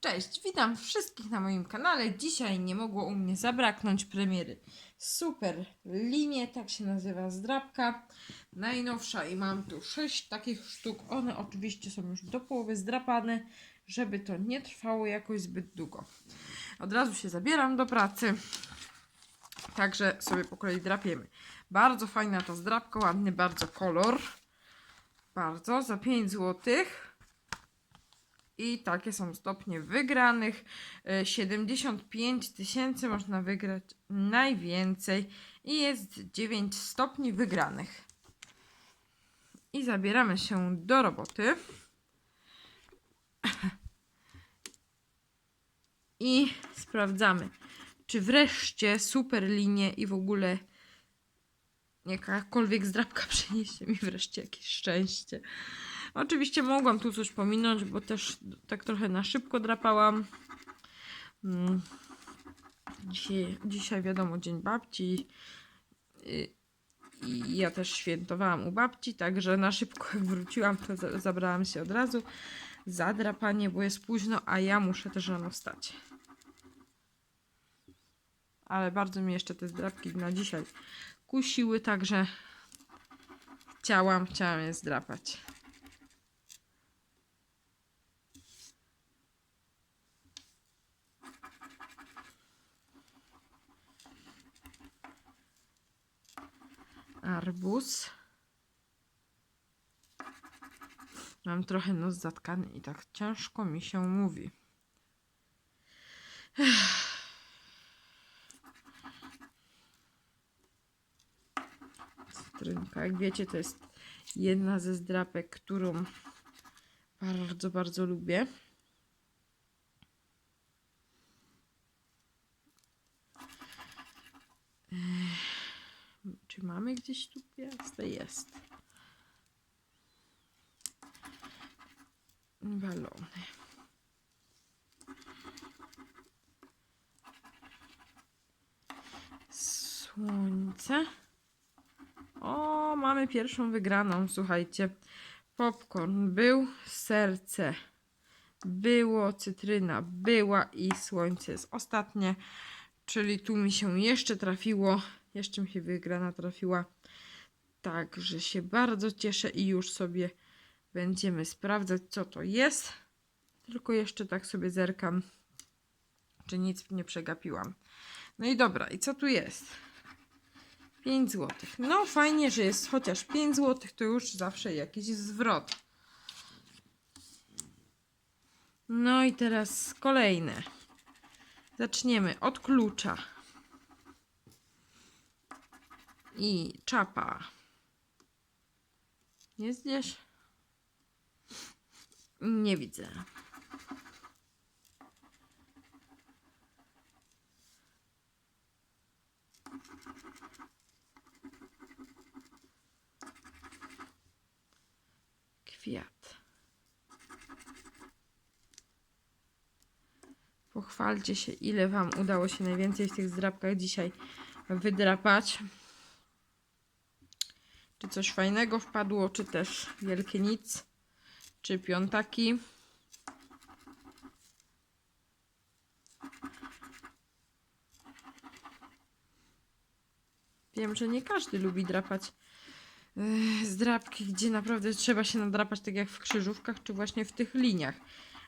Cześć, witam wszystkich na moim kanale. Dzisiaj nie mogło u mnie zabraknąć premiery Super Linie, tak się nazywa zdrabka. Najnowsza i mam tu 6 takich sztuk. One oczywiście są już do połowy zdrapane, żeby to nie trwało jakoś zbyt długo. Od razu się zabieram do pracy. Także sobie po kolei drapiemy. Bardzo fajna ta zdrabka, ładny bardzo kolor. Bardzo, za 5 złotych. I takie są stopnie wygranych. E, 75 tysięcy można wygrać najwięcej. I jest 9 stopni wygranych. I zabieramy się do roboty. I sprawdzamy, czy wreszcie super linie i w ogóle jakakolwiek zdrabka przyniesie mi wreszcie jakieś szczęście. Oczywiście mogłam tu coś pominąć, bo też tak trochę na szybko drapałam. Mm. Dzisiaj, dzisiaj wiadomo, Dzień Babci. Y, I ja też świętowałam u babci, także na szybko jak wróciłam, to za- zabrałam się od razu za drapanie, bo jest późno, a ja muszę też rano wstać. Ale bardzo mi jeszcze te zdrapki na dzisiaj kusiły, także chciałam, chciałam je zdrapać. Arbuz. Mam trochę nos zatkany i tak ciężko mi się mówi. Cytrynka, jak wiecie, to jest jedna ze zdrapek, którą bardzo, bardzo lubię. Czy mamy gdzieś tu gwiazdę? Jest. Balony. Słońce. O, mamy pierwszą wygraną, słuchajcie. Popcorn był, serce było, cytryna była i słońce jest ostatnie. Czyli tu mi się jeszcze trafiło, jeszcze mi się wygrana trafiła. Także się bardzo cieszę i już sobie będziemy sprawdzać, co to jest. Tylko jeszcze tak sobie zerkam, czy nic nie przegapiłam. No i dobra, i co tu jest? 5 zł. No fajnie, że jest chociaż 5 zł, to już zawsze jakiś zwrot. No i teraz kolejne. Zaczniemy od klucza. I czapa. Jest gdzieś? Nie widzę. Kwiat. Pochwalcie się, ile Wam udało się najwięcej w tych zdrabkach dzisiaj wydrapać. Czy coś fajnego wpadło, czy też wielkie nic, czy piątaki. Wiem, że nie każdy lubi drapać yy, zdrabki, gdzie naprawdę trzeba się nadrapać, tak jak w krzyżówkach, czy właśnie w tych liniach.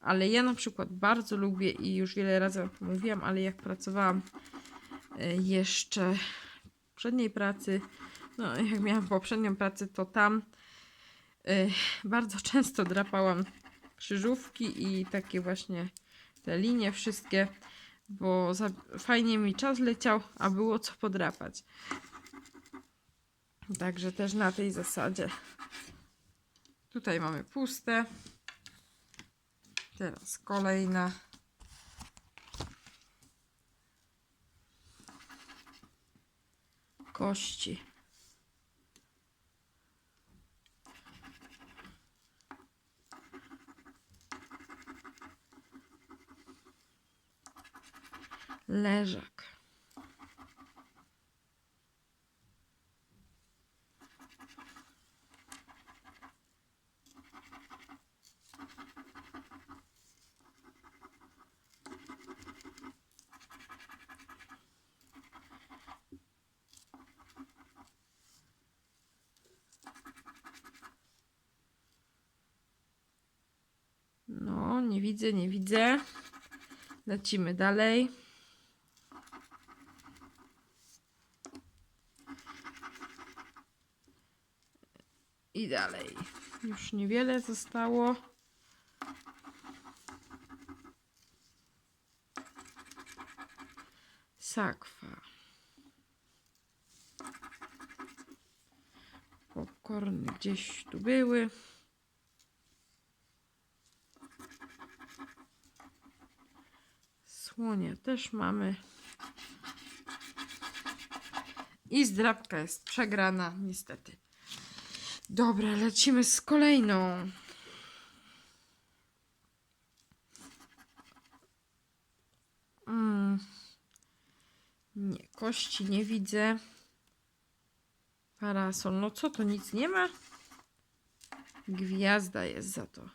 Ale ja na przykład bardzo lubię i już wiele razy mówiłam, ale jak pracowałam y, jeszcze w poprzedniej pracy, no jak miałam poprzednią pracę, to tam y, bardzo często drapałam krzyżówki i takie właśnie te linie wszystkie, bo za, fajnie mi czas leciał, a było co podrapać. Także też na tej zasadzie. Tutaj mamy puste. Teraz kolejna. Kości. leżak. No, nie widzę, nie widzę. Lecimy dalej. I dalej. Już niewiele zostało. Sakwa. Popcorny gdzieś tu były. Słonie też mamy. I zdrabka jest przegrana, niestety. Dobra, lecimy z kolejną. Mm. Nie, kości nie widzę. Parasol, no co to, nic nie ma? Gwiazda jest za to.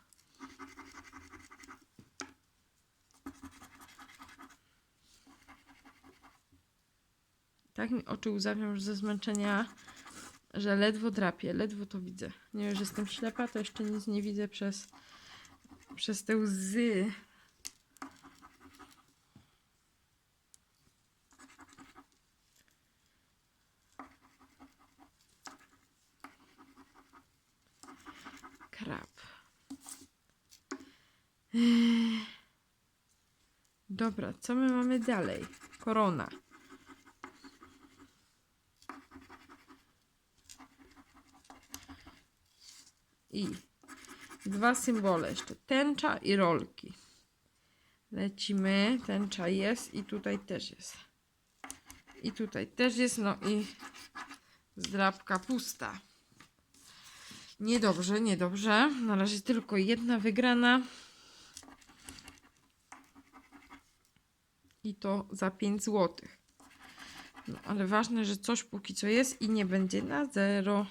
Tak mi oczy łzawią już ze zmęczenia, że ledwo drapię, ledwo to widzę. Nie wiem, że jestem ślepa, to jeszcze nic nie widzę przez, przez te łzy. Krab. Ech. Dobra, co my mamy dalej? Korona. I dwa symbole jeszcze. Tęcza i rolki. Lecimy. Tęcza jest i tutaj też jest. I tutaj też jest. No i zdrabka pusta. Niedobrze, niedobrze. Na razie tylko jedna wygrana. I to za 5 zł. No, ale ważne, że coś póki co jest i nie będzie na zero.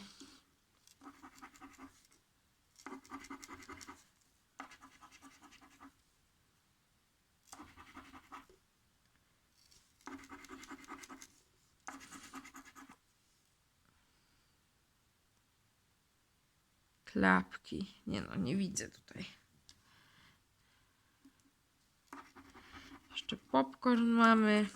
Nie no, nie widzę tutaj. Jeszcze popcorn mamy.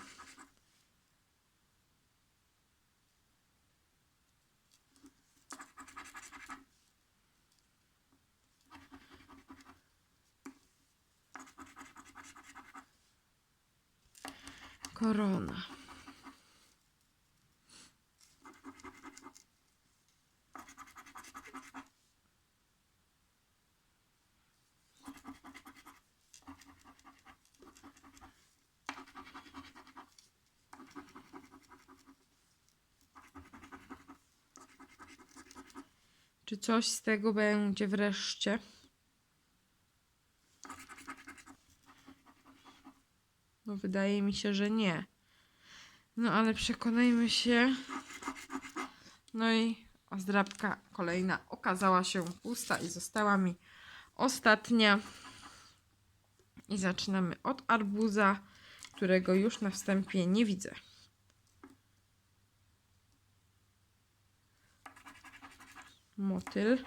Korona. Czy coś z tego będzie wreszcie? No, wydaje mi się, że nie. No, ale przekonajmy się. No i zdrabka kolejna okazała się pusta i została mi ostatnia. I zaczynamy od arbuza, którego już na wstępie nie widzę. Motyl.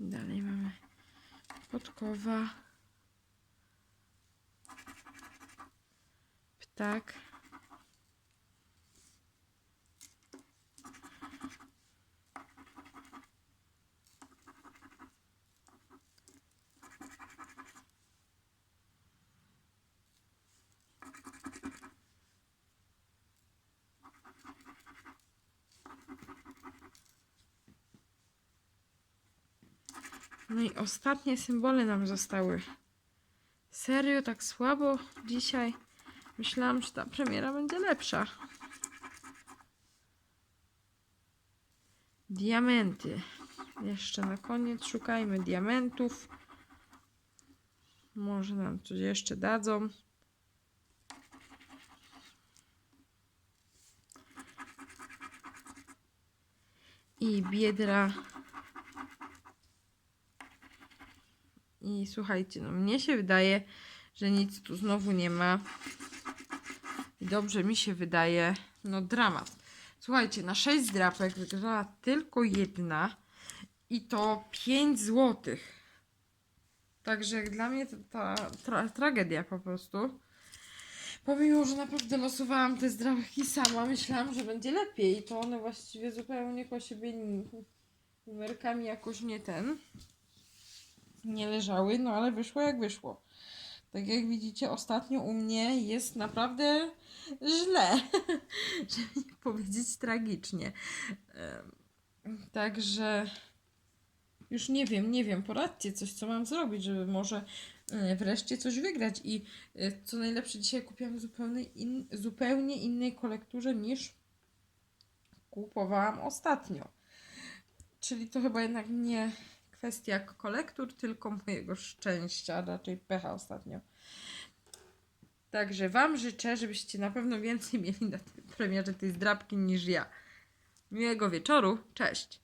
Dalej mamy podkowa. Ptak. No i ostatnie symbole nam zostały. Serio, tak słabo dzisiaj? Myślałam, że ta premiera będzie lepsza. Diamenty. Jeszcze na koniec szukajmy diamentów. Może nam coś jeszcze dadzą. I biedra I słuchajcie, no mnie się wydaje, że nic tu znowu nie ma. I dobrze mi się wydaje, no dramat. Słuchajcie, na 6 drapek wygrała tylko jedna. I to 5 zł. Także dla mnie to ta tra tragedia po prostu. Pomimo, że naprawdę losowałam te zdrabki sama, myślałam, że będzie lepiej. To one właściwie zupełnie po siebie numerkami jakoś nie ten. Nie leżały, no ale wyszło jak wyszło. Tak jak widzicie, ostatnio u mnie jest naprawdę źle. Żeby nie powiedzieć tragicznie. Także już nie wiem, nie wiem, poradźcie coś, co mam zrobić, żeby może e, wreszcie coś wygrać. I e, co najlepsze, dzisiaj kupiłam zupełnie, in, zupełnie innej kolekturze niż kupowałam ostatnio. Czyli to chyba jednak nie kwestia kolektur, tylko mojego szczęścia, raczej pecha ostatnio. Także Wam życzę, żebyście na pewno więcej mieli na tej premierze tej zdrabki niż ja. Miłego wieczoru, cześć!